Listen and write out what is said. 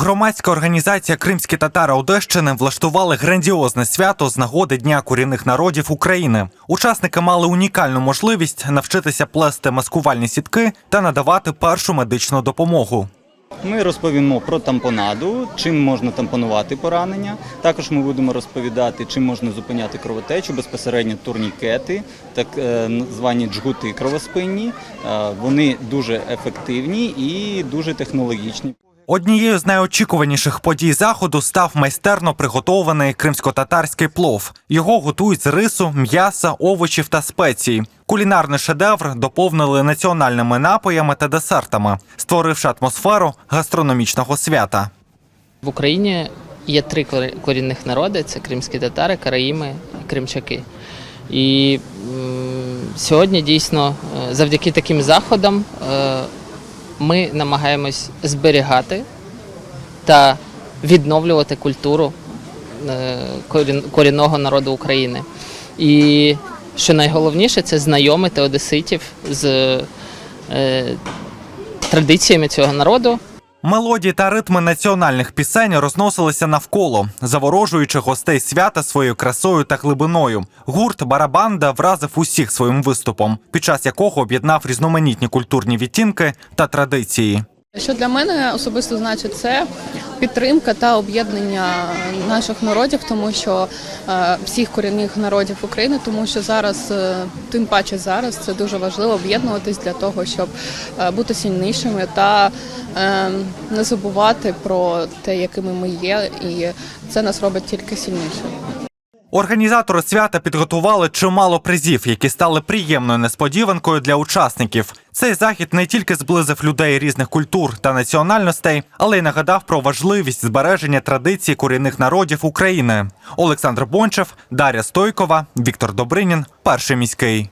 Громадська організація Кримські татари Одещини влаштували грандіозне свято з нагоди Дня корінних народів України. Учасники мали унікальну можливість навчитися плести маскувальні сітки та надавати першу медичну допомогу. Ми розповімо про тампонаду, чим можна тампонувати поранення. Також ми будемо розповідати, чим можна зупиняти кровотечу, безпосередньо турнікети, так е, звані джгути кровоспинні. Е, Вони дуже ефективні і дуже технологічні. Однією з найочікуваніших подій заходу став майстерно приготований кримсько-татарський плов. Його готують з рису, м'яса, овочів та спецій. Кулінарний шедевр доповнили національними напоями та десертами, створивши атмосферу гастрономічного свята. В Україні є три кор- корінних народи: це кримські татари, караїми кримчаки. І сьогодні дійсно е, завдяки таким заходам е, ми намагаємось зберігати та відновлювати культуру е, корінного народу України. І що найголовніше, це знайомити одеситів з е, традиціями цього народу. Мелодії та ритми національних пісень розносилися навколо, заворожуючи гостей свята своєю красою та глибиною. Гурт Барабанда вразив усіх своїм виступом, під час якого об'єднав різноманітні культурні відтінки та традиції. Що для мене особисто значить це підтримка та об'єднання наших народів, тому що е, всіх корінних народів України, тому що зараз, е, тим паче зараз, це дуже важливо об'єднуватись для того, щоб е, бути сильнішими та не забувати про те, якими ми є, і це нас робить тільки сильнішими. Організатори свята підготували чимало призів, які стали приємною несподіванкою для учасників. Цей захід не тільки зблизив людей різних культур та національностей, але й нагадав про важливість збереження традицій корінних народів України. Олександр Бончев, Дар'я Стойкова, Віктор Добринін, перший міський.